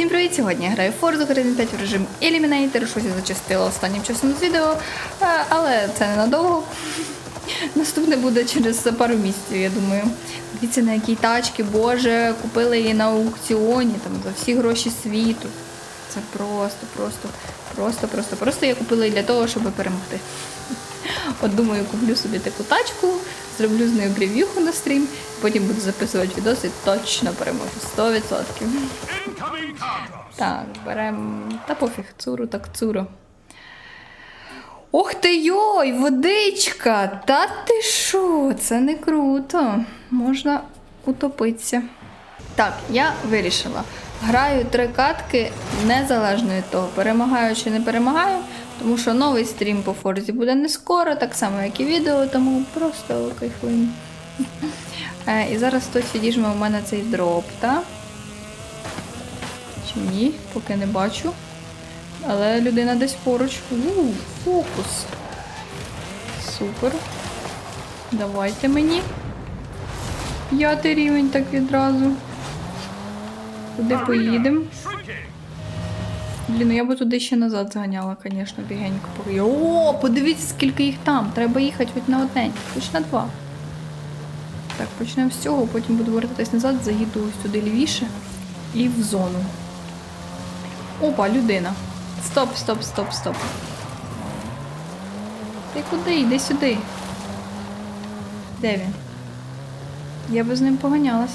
Всім привіт! Сьогодні я граю Forza Horizon 5 в режим Eliminator. Щось я зачастила останнім часом з відео, але це ненадовго. Наступне буде через пару місяців, я думаю. Дивіться, на якій тачки, боже, купили її на аукціоні там за всі гроші світу. Це просто, просто, просто, просто, просто я купила її для того, щоб перемогти. От думаю, куплю собі таку тачку, зроблю з нею прев'юху на стрім, потім буду записувати відоси і точно переможу. 100%. Так, беремо. Та пофіг, цуру так цуру. Ох ти йой, водичка! Та ти що? Це не круто. Можна утопитися. Так, я вирішила. Граю три катки незалежно від того, перемагаю чи не перемагаю, тому що новий стрім по Форзі буде не скоро, так само, як і відео, тому просто кайфуємо. Е, І зараз хтось відіжме у мене цей дроп, так? Чи ні, поки не бачу. Але людина десь поруч. У, фокус. Супер. Давайте мені. П'ятий рівень так відразу. Куди поїдемо? Блін, ну я би туди ще назад зганяла, звісно, бігенько. О, подивіться, скільки їх там. Треба їхати хоч на одне, хоч на два. Так, почнемо з цього, потім буду вертатись назад, заїду ось туди лівіше і в зону. Опа, людина. Стоп, стоп, стоп, стоп. Ти куди? Йди сюди. Де він? Я би з ним поганялась.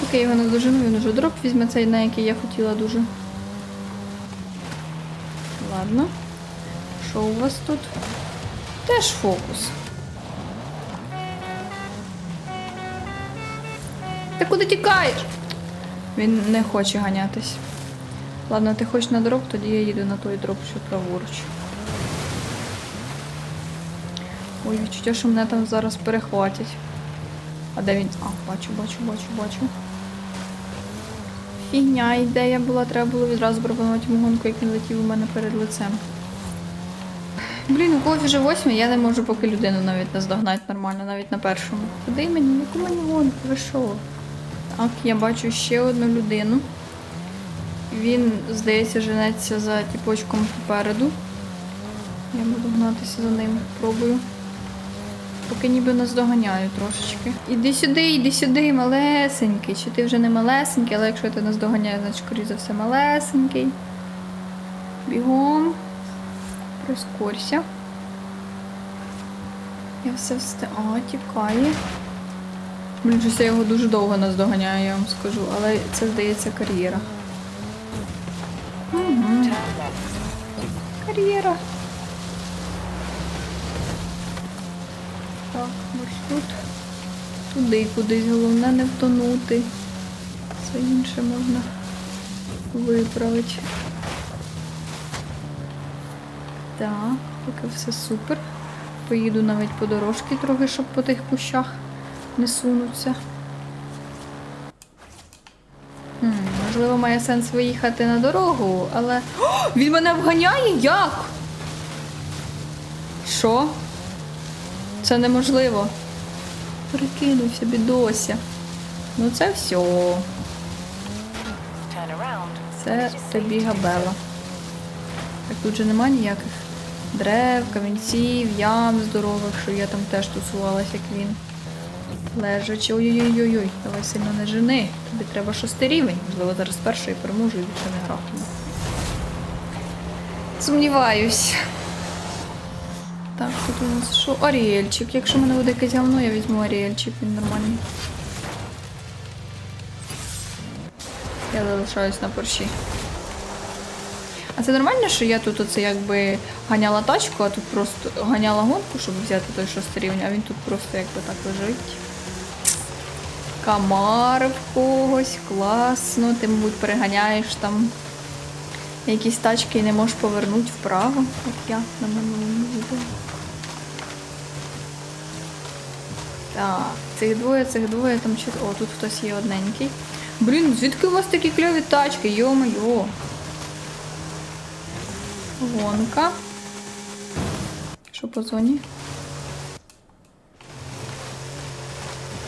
Поки його не дожену, він уже дроп візьме цей, на який я хотіла дуже. Ладно. Що у вас тут? Теж фокус. Ти куди тікаєш? Він не хоче ганятись. Ладно, ти хочеш на дроп, тоді я їду на той дроп, що праворуч. Ой, відчуття, що мене там зараз перехватять. А де він? А, бачу, бачу, бачу, бачу. Фігня, ідея була, треба було відразу пропонувати йому гонку, як він летів у мене перед лицем. Блін, у когось вже восьмий, я не можу поки людину навіть наздогнати нормально, навіть на першому. Куди мені? Яку мені гонку? Ви що? Так, я бачу ще одну людину. Він, здається, женеться за тіпочком попереду. Я буду гнатися за ним, пробую. Поки ніби наздоганяю трошечки. Іди сюди, іди сюди, малесенький. Чи ти вже не малесенький, але якщо ти наздоганяєш, значить, скоріше за все, малесенький. Бігом. Прискорся. Я все встиг. А, тікає. Блін, щось я його дуже довго наздоганяю, я вам скажу, але це здається кар'єра. Угу. Кар'єра. Так, маршрут. Туди кудись, головне не втонути. Все інше можна виправити. Так, поки все супер. Поїду навіть по дорожці трохи, щоб по тих кущах не сунуться. Хм, можливо, має сенс виїхати на дорогу, але. О, він мене вганяє? Як? Що? Це неможливо. Прикинувся, бідося. Ну це все. Це тобі габела. Так тут же нема ніяких дерев, камінців, ям здорових, що я там теж тусувалась, як він. Лежачи. Ой-ой-ой-ой, давай сильно не жени. Тобі треба шостий рівень. Можливо, зараз перший переможу і більше не гратиму. Сумніваюсь. Так, тут у нас що? Аріельчик. Якщо мене буде якесь говно, я візьму Аріельчик, він нормальний. Я залишаюсь на порші. А це нормально, що я тут оце якби ганяла тачку, а тут просто ганяла гонку, щоб взяти той шостий рівень, а він тут просто якби так лежить. Камар в когось, класно. Ти, мабуть, переганяєш там якісь тачки і не можеш повернути вправо, як я на минулому відео. Так, цих двоє, цих двоє, там чи. О, тут хтось є одненький. Блін, звідки у вас такі кльові тачки? Йо-моє. Гонка. Що по зоні?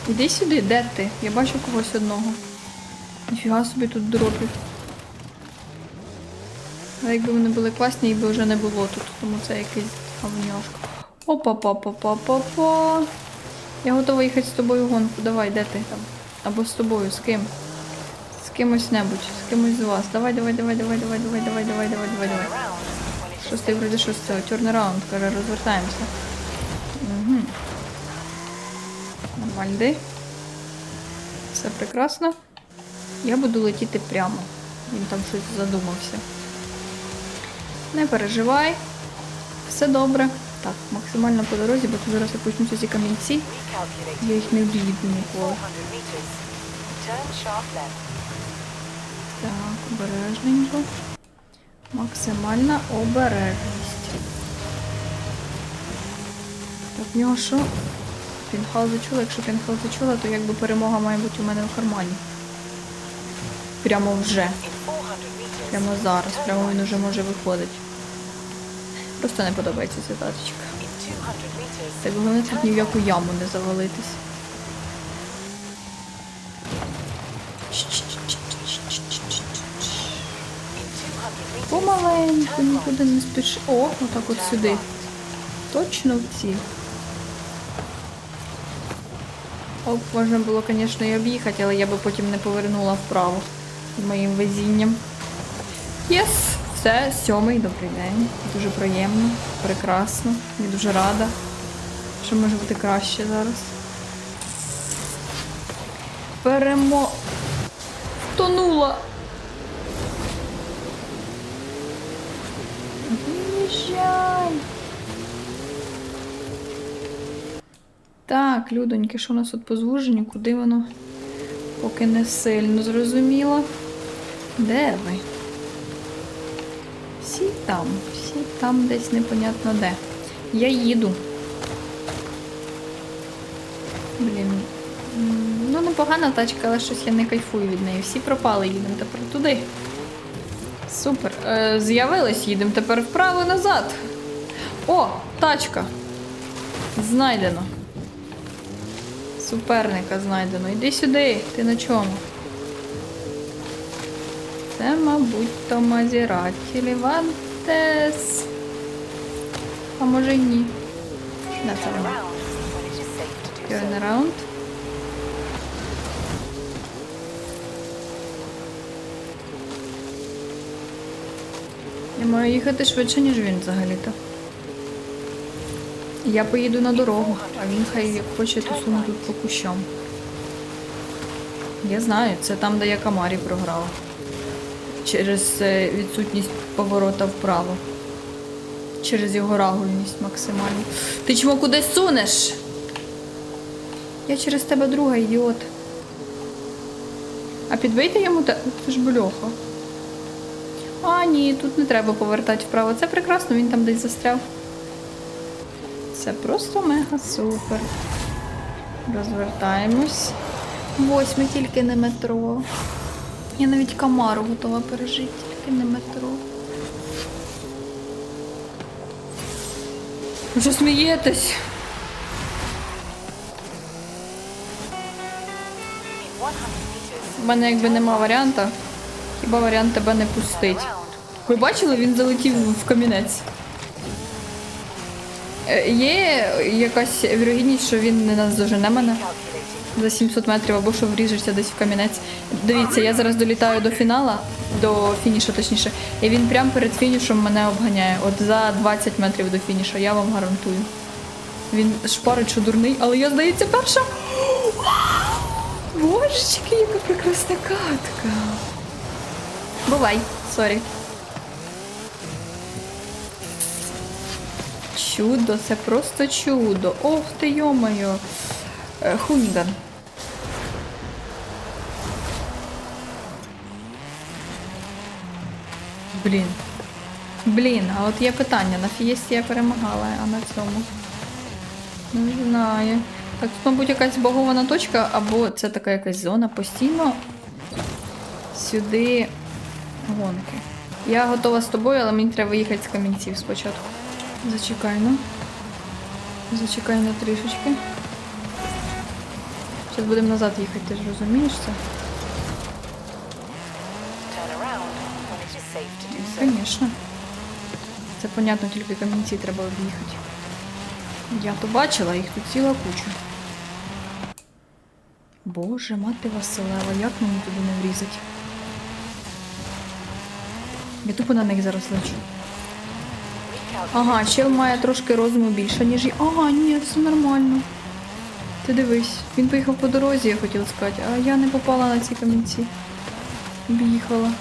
Іди сюди, де ти? Я бачу когось одного. Ніфіга собі тут дропів. Але якби вони були класні, їх би вже не було тут, тому це якийсь говняшка. опа Я готова їхати з тобою в гонку. Давай, де ти там? Або з тобою, з ким? З кимось небудь, з кимось з вас. Давай, давай, давай, давай, давай, давай, давай, давай, давай, давай, давай. Шостий вроде шостого. Around, каже, розвертаємося. Угу. Нормально, де? Все прекрасно. Я буду летіти прямо. Він там щось задумався. Не переживай. Все добре. Так, максимально по дорозі, бо тут зараз я почнуться ці камінці. Я їх не вб'ю ніколи. 400 meters. Turn sharp left. Так, обережненько. Максимальна обережність. Так, в нього що? Пінхал зачула. Якщо пінхал зачула, то якби перемога має бути у мене в кармані. Прямо вже. In 400 meters. Прямо зараз. Прямо він уже може виходити. Просто не подобається ця тачечка. In 200 meters. Так головне тут ні в яку яму не завалитись. In 200 meters. Помаленьку, нікуди не спіши. О, отак от сюди. Точно в ці. Оп, можна було, звісно, і об'їхати, але я би потім не повернула вправо моїм везінням. Єс! Все, сьомий, добрий день. Дуже приємно, прекрасно. Я дуже рада. Що може бути краще зараз? Перемо... Втонула! Виїжджай. Так, людоньки, що у нас тут по звуженню? Куди воно? Поки не сильно зрозуміло. Де ви? Там, всі там десь непонятно де. Я їду. Блін. Ну, непогана тачка, але щось я не кайфую від неї. Всі пропали, їдемо тепер туди. Супер. Е, з'явились, їдемо тепер вправо назад. О, тачка. Знайдено. Суперника знайдено. Іди сюди, ти на чому? Це, мабуть, то Мазераті Лівантес. А може й ні. Да, це so. Turn around. Я маю їхати швидше, ніж він взагалі-то. Я поїду на дорогу, а він хай як хоче тусуне тут по кущам. Я знаю, це там, де я Камарі програла. Через е, відсутність поворота вправо. Через його рагульність максимальну. Ти чому кудись сунеш? Я через тебе друга, ідіот. А підбийте йому те. Це ж бляха. А, ні, тут не треба повертати вправо. Це прекрасно, він там десь застряв. Це просто мега супер. Розвертаємось. Восьме тільки не метро. Я навіть камару готова пережити, тільки не метро. Ви що смієтесь? In 100 meters. У мене якби нема варіанта. Хіба варіант тебе не пустить. Ви бачили, він залетів в камінець. Е, Є якась вірогідність, що він не наздожене мене Calculating. За 700 метрів або що вріжешся десь в камінець. Дивіться, я зараз долітаю до фінала, до фінішу точніше, і він прямо перед фінішем мене обганяє. От за 20 метрів до фінішу, я вам гарантую. Він шпарить, дурний, але я, здається, перша. Божечки, яка прекрасна катка. Бувай, сорі. Чудо, це просто чудо. Ох ти, йомайо. Е, Хунден. Блін. Блін, а от є питання. На фієсті я перемагала, а на цьому. Не знаю. Так, тут, мабуть, якась багована точка, або це така якась зона постійно сюди гонки. Я готова з тобою, але мені треба їхати з камінців спочатку. Зачекай, ну. Зачекай на трішечки. Зараз будемо назад їхати, ти ж розумієш це? Звісно. Це понятно, тільки камінці треба об'їхати. Я то бачила, їх тут ціла куча. Боже, мати Василева, як мені туди не врізати? Я тупо на них зараз лечу. Ага, чел має трошки розуму більше, ніж я. Ага, ні, все нормально. Ти дивись, він поїхав по дорозі, я хотіла сказати, а я не попала на ці камінці. Об'їхала.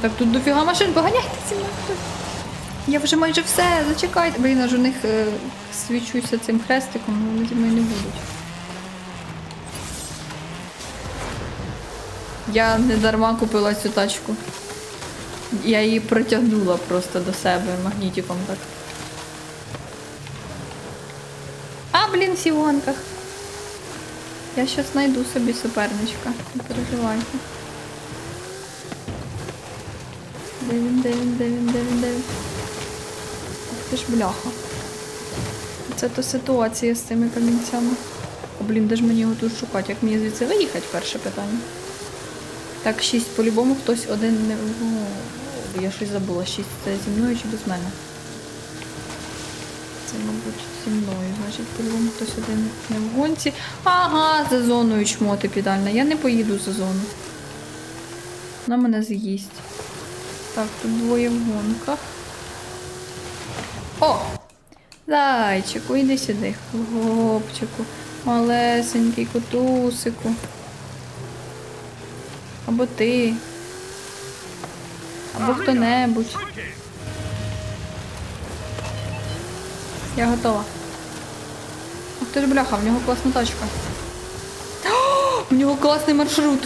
Так тут дофіга машин, поганяйтеся. Я вже майже все, зачекайте. Блін, аж у них е, свічуся цим хрестиком, вони зі мною не будуть. Я не дарма купила цю тачку. Я її протягнула просто до себе магнітиком так. Гонках. Я щас знайду собі суперничка. Не переживайте. Де він, де він, де він, де він, де він? Ти ж бляха. Це то ситуація з цими камінцями. О, блін, де ж мені його тут шукати? Як мені звідси виїхати? Перше питання. Так, шість по-любому хтось один не. О, я щось забула. Шість це зі мною чи без мене? Це, мабуть, зі мною. Значить, по-любому хтось один не в гонці. Ага, за зоною чмоти підальна. Я не поїду за зону. Вона мене з'їсть. Так, тут двоє в гонках. О! Зайчику, іди сюди, хлопчику. Малесенький котусику. Або ти. Або хто-небудь. Я готова. Ти ж бляха, в нього класна тачка. О, в нього класний маршрут.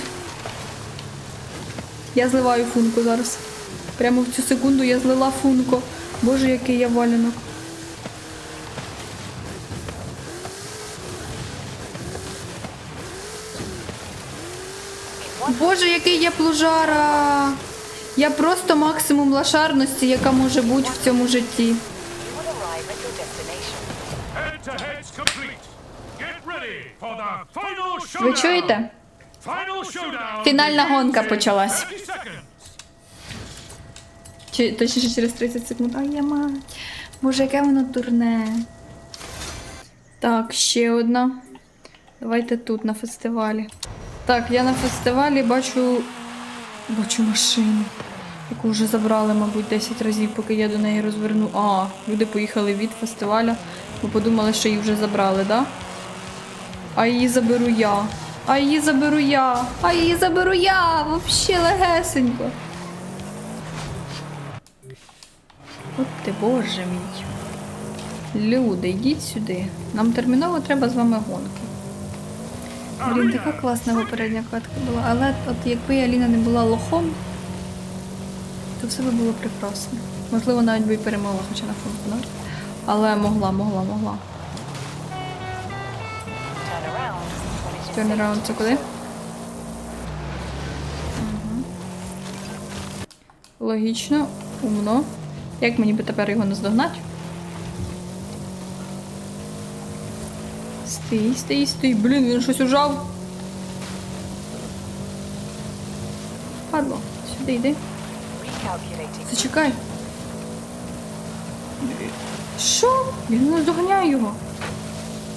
Я зливаю функу зараз. Прямо в цю секунду я злила функо. Боже, який я валянок. Боже, який я плужара. Я просто максимум лошарності, яка може бути в цьому житті. Ви чуєте? Фінальна гонка почалась. Чи точніше через 30 секунд. Ай, я мать. Боже, яке воно дурне. Так, ще одна. Давайте тут, на фестивалі. Так, я на фестивалі бачу. Бачу машину, яку вже забрали, мабуть, 10 разів, поки я до неї розверну. А, люди поїхали від фестиваля, бо подумали, що її вже забрали, да? А її заберу я. А її заберу я. А її заберу я. Вообще легесенько. От ти, боже мій. Люди, йдіть сюди. Нам терміново треба з вами гонки. Блін, така класна попередня катка була. Але от якби Аліна не була лохом, то все би було прекрасно. Можливо, навіть би і перемогла, хоча на фронту. Але могла, могла, могла. To це куди? Мгм. Логічно, умно. Як мені би тепер його наздогнати? Стій, стій, стій. Блін, він щось ужав. Падло, сюди йди. Зачекай. Що? Я не наздоганяю його.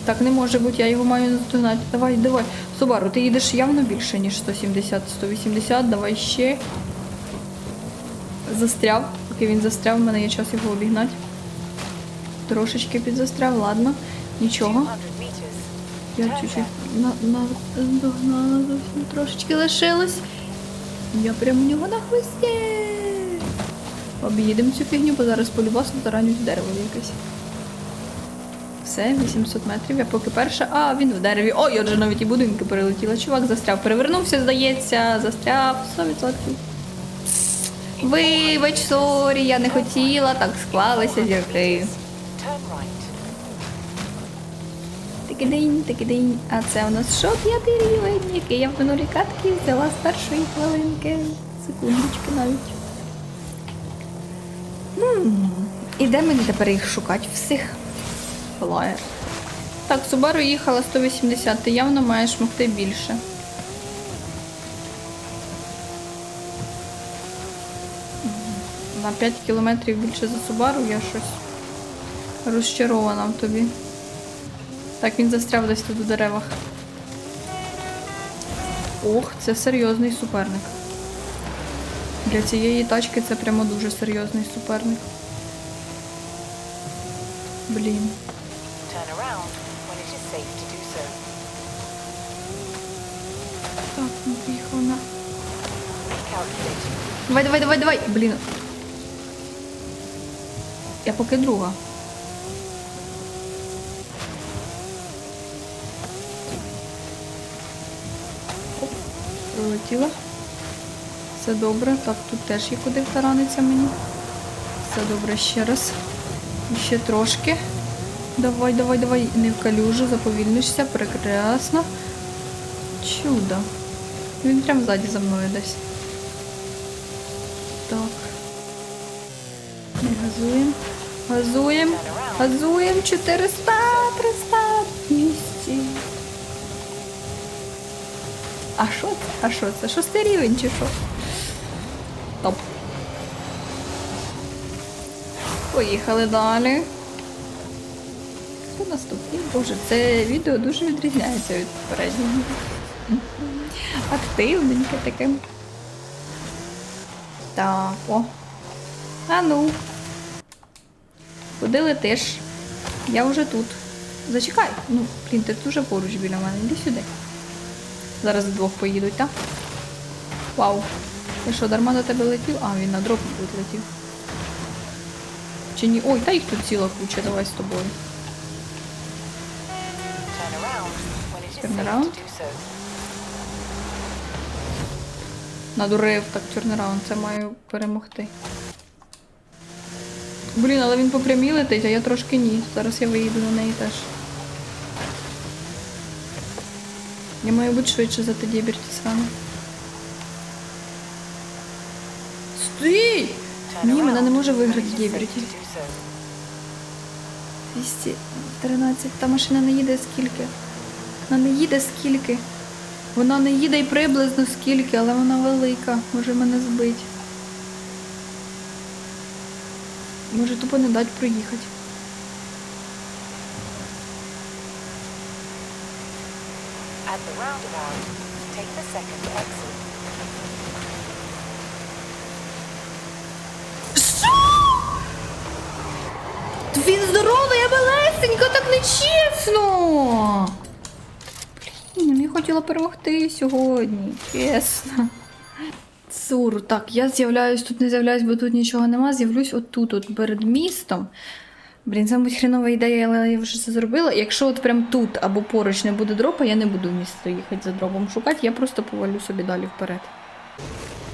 Так не може бути, я його маю наздогнати. Давай, давай. Собару, ти їдеш явно більше, ніж 170, 180, давай ще. Застряв. Поки він застряв, в мене є час його обігнати. Трошечки підзастряв, ладно. Нічого. Я чуть-чуть left. на, на, зовсім трошечки лишилось. Я прямо у нього на хвості. Об'їдемо цю фігню, бо зараз полюбасу таранють в дерево якесь. Все, 800 метрів, я поки перша. А, він в дереві. Ой, вже навіть і будинки перелетіла. Чувак застряв. Перевернувся, здається, застряв 100%. Вибач, сорі, я не хотіла, так склалися зірки. Turn right. Тикидинь, тикидинь. А це у нас що п'ятий рівень, який я в минулій катці взяла з першої хвилинки. Секундочки навіть. М, І де мені тепер їх шукати? Всіх. Флаєр. Так, Subaru їхала 180, ти явно маєш могти більше. на 5 кілометрів більше за Субару, я щось розчарована в тобі. Так, він застряв десь тут у деревах. Ох, це серйозний суперник. Для цієї тачки це прямо дуже серйозний суперник. Блін. Давай, давай, давай, давай! Блін. Я поки друга. Оп, пролетіла. Все добре. Так, тут теж є куди втараниться мені. Все добре ще раз. І ще трошки. Давай, давай, давай. Не в калюжу, заповільнишся. Прекрасно. Чудо. Він прям ззаді за мною десь. Так. Газуємо. Газуємо. Газуємо 400, 300, 200. А що це? А що це? Шостий рівень чи що? Топ. Поїхали далі. Що наступний? Боже, це відео дуже відрізняється від попереднього. Активненьке таке. Так, о. А ну. Куди летиш? Я вже тут. Зачекай. Ну, блін, ти дуже поруч біля мене. Іди сюди. Зараз вдвох поїдуть, так? Вау. Я що, дарма до тебе летів? А, він на дроп тут летів. Чи ні? Ой, та їх тут ціла куча, давай з тобою. Turn around Надурив так чорнораунд, це маю перемогти. Блін, але він по а я трошки ні. Зараз я виїду на неї теж. Я маю бути швидше за тоді саме. Стій! Ні, мене не може виграти so. 213. Та машина не їде скільки. Вона не їде скільки. Вона не їде й приблизно скільки, але вона велика. Може мене збить. Може тупо не дать проїхати. At the roundabout, take the second exit. Що? Він здоровий, а малесенька, так нечесно. Хотіла перемогти сьогодні, чесно. Цур, так, я з'являюсь, тут не з'являюсь, бо тут нічого нема. З'явлюсь отут, от перед містом. Блін, це, мабуть, хренова ідея, але я вже це зробила. Якщо от прям тут або поруч не буде дропа, я не буду в місто їхати за дропом шукати, я просто повалю собі далі вперед.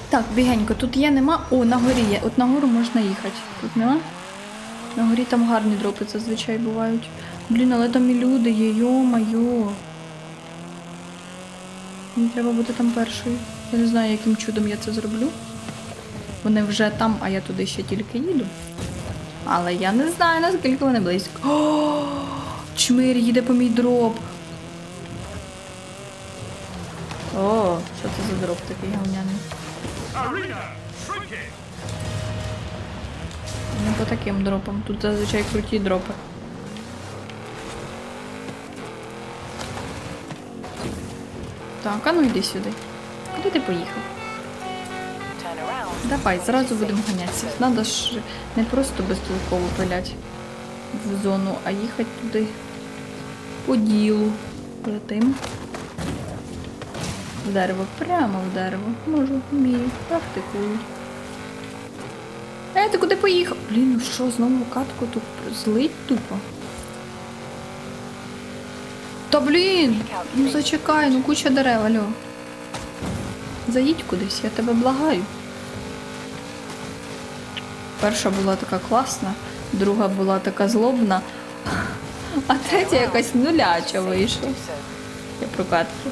Так, бігенько, тут є, нема. О, на горі є. От на гору можна їхати. Тут нема? На горі там гарні дропи зазвичай бувають. Блін, але там і люди є, йо-майо. Мені треба бути там першою. Я не знаю, яким чудом я це зроблю. Вони вже там, а я туди ще тільки їду. Але я не знаю, наскільки вони близько. О, чмир їде по мій дроп. О, що це за дроп такий shrinking. Не по таким дропам. Тут зазвичай круті дропи. Так, а ну йди сюди. Куди ти поїхав? Давай, зразу будемо ганятися. Надо ж не просто безтолково пилять в зону, а їхати туди по ділу. Летим. В дерево, прямо в дерево. Можу, вмію, практикую. Е, ти куди поїхав? Блін, ну що, знову катку тут злить тупо. Та блін! Ну зачекай, ну куча дерев, алло. Заїдь кудись, я тебе благаю. Перша була така класна, друга була така злобна, а третя якась нуляча вийшла. Я про катки.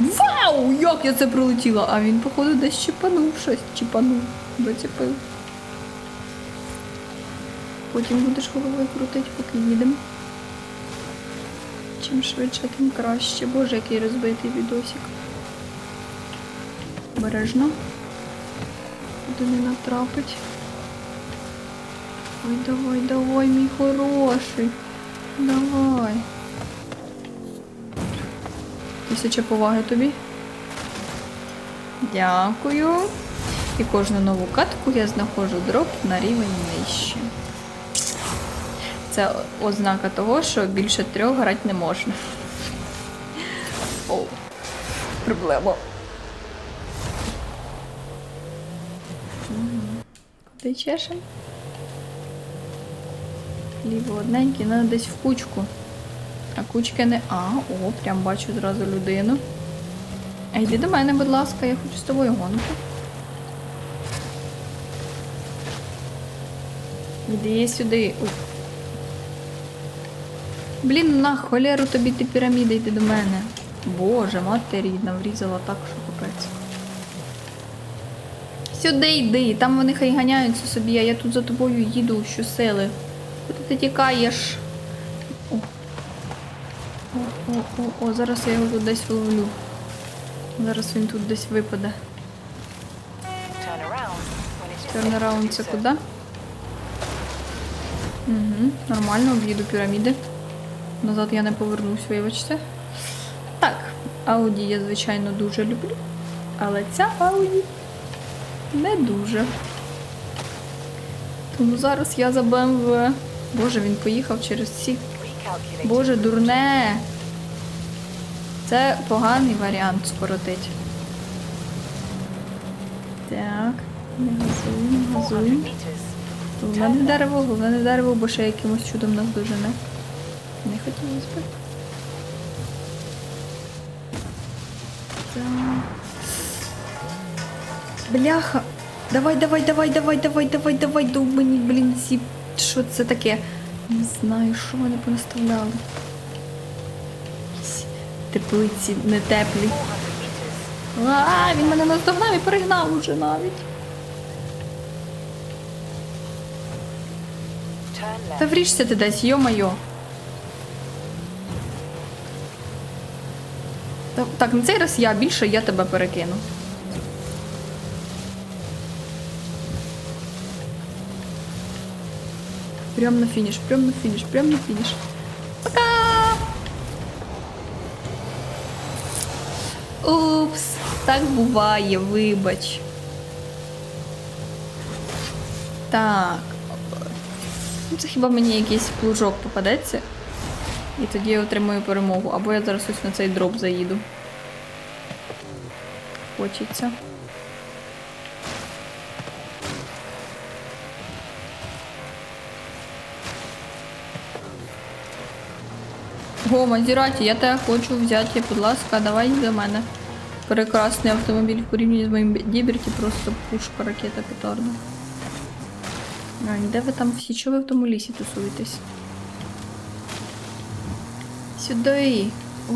Вау! Як я це пролетіла! А він, походу, десь чіпанув щось. Чіпанув. Зацепив. Потім будеш головою крутити, поки їдемо. Чим швидше, тим краще. Боже, який розбитий відосик. Бережно. Куди не натрапить. Ой, давай, давай, мій хороший. Давай. Тисяча поваги тобі. Дякую. І кожну нову катку я знаходжу дроп на рівень нижче. Це ознака того, що більше трьох грати не можна. О, проблема. Куди чешем? Ліво одненький, треба десь в кучку. А кучки не. А, о, прям бачу зразу людину. А йди до мене, будь ласка, я хочу з тобою гонку. Іди сюди. Ой. Блін, на холеру тобі ти піраміда, йди до мене. Боже, мати рідна, врізала так, що капець. Сюди йди, там вони хай ганяються собі, а я тут за тобою їду щосили. Куди ти тікаєш? О. О, о, о, о, зараз я його тут десь вловлю. Зараз він тут десь випаде. Тернараунд це куди? Угу, нормально, об'їду піраміди. Назад я не повернусь, вибачте. Так, Ауді я, звичайно, дуже люблю. Але ця Ауді не дуже. Тому зараз я за БМВ. Боже, він поїхав через ці. Боже, дурне. Це поганий варіант скоротить. Так, не не 400 Головне не дерево, головне не дерево, бо ще якимось чудом нас дожене. Так. Бляха. Давай, давай, давай, давай, давай, давай, давай, довбані, блін, ці. Що це таке? Не знаю, що вони понаставляли. Теплиці не теплі. А, він мене наздогнав і перегнав уже навіть. Та вріжся ти десь, йо-майо. Так, на цей раз я більше, я тебе перекину. Прям на фініш, прям на фініш, прям на фініш. Пока! Упс, так буває, вибач. Так. Ну, це хіба мені якийсь плужок попадеться. І тоді я отримую перемогу. Або я зараз ось на цей дроп заїду. Хочеться. О, Мазіраті, я тебе хочу взяти, будь ласка, давай до мене. Прекрасний автомобіль в порівнянні з моїм Діберті, просто пушка, ракета, петарда. А, де ви там всі? Чого ви в тому лісі тусуєтесь? Сюди.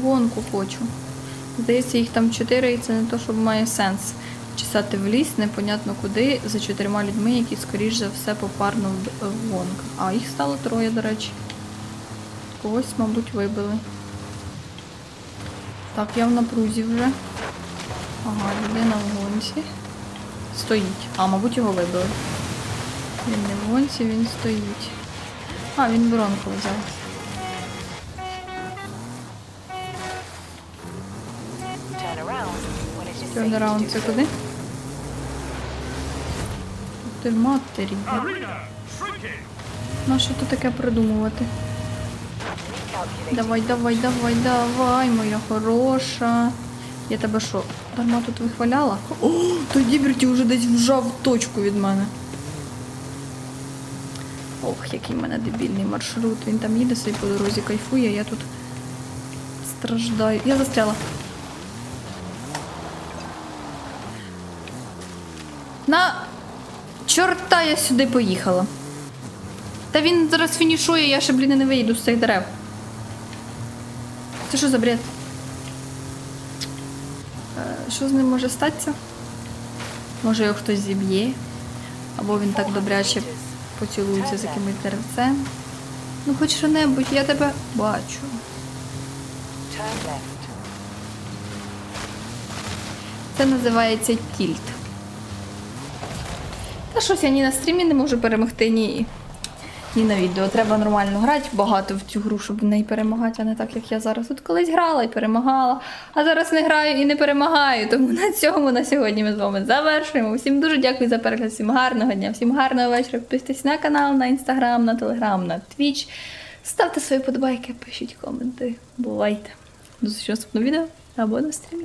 Гонку хочу. Здається, їх там чотири, і це не то, щоб має сенс. Чесати в ліс, непонятно куди, за чотирма людьми, які, скоріш за все, попарно в гонках. А, їх стало троє, до речі. Когось, мабуть, вибили. Так, я в напрузі вже. Ага, людина в гонці. Стоїть. А, мабуть, його вибили. Він не в гонці, він стоїть. А, він бронку взяв. Тернераунд це куди? Ти матері. На що тут таке придумувати? Давай, давай, давай, давай, моя хороша. Я тебе що, дарма тут вихваляла? О, той Діберті вже десь вжав точку від мене. Ох, який в мене дебільний маршрут. Він там їде собі по дорозі, кайфує, я тут страждаю. Я застряла. Чорта я сюди поїхала. Та він зараз фінішує, я ще, блін, не вийду з цих дерев. Це що за бред? Е, Що з ним може статися? Може його хтось зіб'є? Або він так добряче поцілується з якимось деревцем. Ну хоч що-небудь, я тебе бачу. Це називається тільт. Щось я ні на стрімі не можу перемогти, ні, ні на відео. Треба нормально грати багато в цю гру, щоб в неї перемагати, а не так, як я зараз. От колись грала і перемагала, а зараз не граю і не перемагаю. Тому на цьому на сьогодні ми з вами завершуємо. Всім дуже дякую за перегляд, всім гарного дня, всім гарного вечора. Підписуйтесь на канал, на інстаграм, на телеграм, на твіч. Ставте свої подобайки, пишіть коменти. Бувайте. До зустрічі в наступному відео або на стрімі.